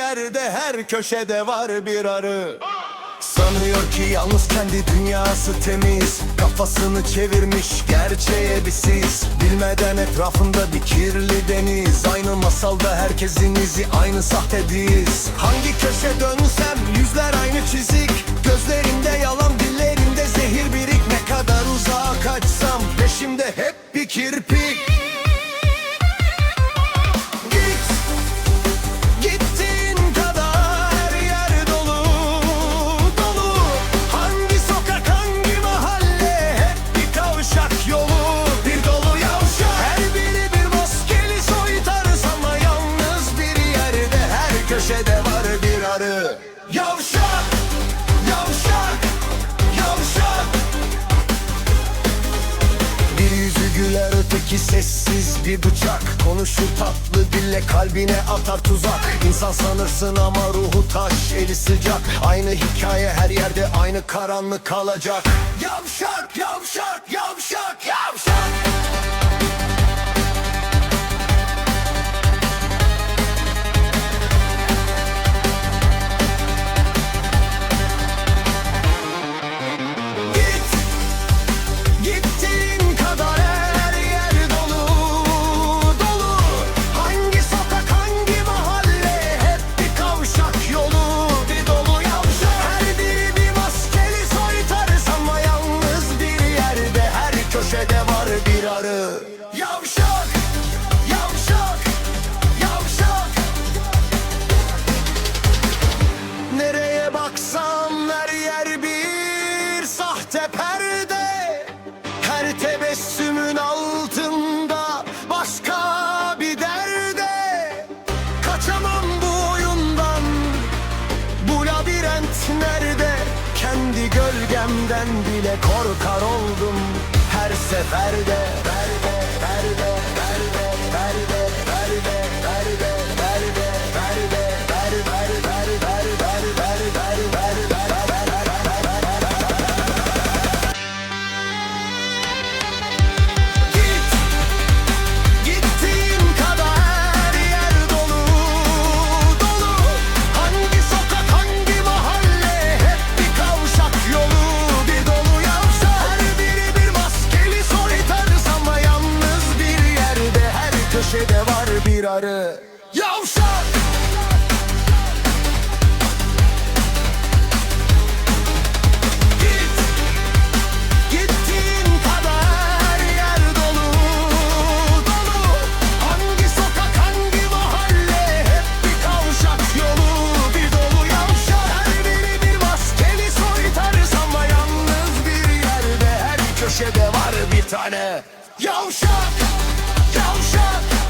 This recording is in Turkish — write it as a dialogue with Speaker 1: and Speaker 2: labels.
Speaker 1: yerde her köşede var bir arı. Sanıyor ki yalnız kendi dünyası temiz. Kafasını çevirmiş gerçeğe bir sis. Bilmeden etrafında bir kirli deniz. Aynı masalda herkesin izi aynı sahte diz. Hangi köşe dönsem yüzler aynı çizik. Gözlerinde yalan dillerinde zehir birik. Ne kadar uzağa kaçsam peşimde hep bir kirpik öteki sessiz bir bıçak. Konuşur tatlı dille kalbine atar tuzak. İnsan sanırsın ama ruhu taş eli sıcak. Aynı hikaye her yerde aynı karanlık kalacak. Yavşak yavşak var bir arı Yavşak Yavşak Yavşak. Nereye baksam her yer bir sahte perde. Her tebessümün altında başka bir derde. Kaçamam bu oyundan bu labirent nerede? Kendi gölgemden bile korkar oldum her seferde yerde Her köşede var bir tane. Yavşak Yavşak